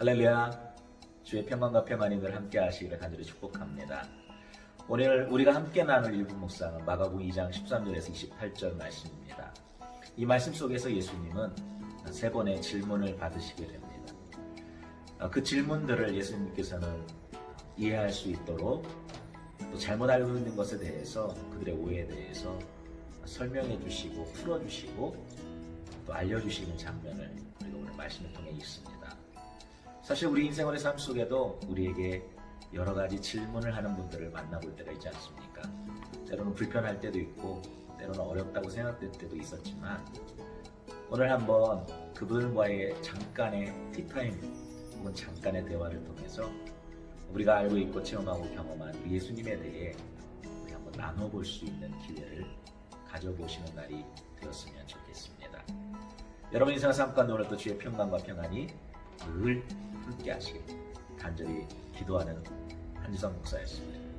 할렐루야. 주의 평강과 평안이 늘 함께 하시기를 간절히 축복합니다. 오늘 우리가 함께 나눌 일부 묵상은 마가복음 2장 13절에서 28절 말씀입니다. 이 말씀 속에서 예수님은 세 번의 질문을 받으시게 됩니다. 그 질문들을 예수님께서는 이해할 수 있도록 또 잘못 알고 있는 것에 대해서 그들의 오해에 대해서 설명해 주시고 풀어 주시고 또 알려 주시는 장면을 우리가 오늘 말씀을 통해 읽습니다. 사실 우리 인생의 삶 속에도 우리에게 여러 가지 질문을 하는 분들을 만나볼 때가 있지 않습니까? 때로는 불편할 때도 있고, 때로는 어렵다고 생각될 때도 있었지만, 오늘 한번 그분과의 잠깐의 티타임 혹은 잠깐의 대화를 통해서 우리가 알고 있고 체험하고 경험한 예수님에 대해 우리 한번 나눠볼 수 있는 기회를 가져보시는 날이 되었으면 좋겠습니다. 여러분 인생의 삶 가운데 오늘도 주의 평강과 평안이 늘 함께 하시길 간절히 기도하는 한지성 목사였습니다.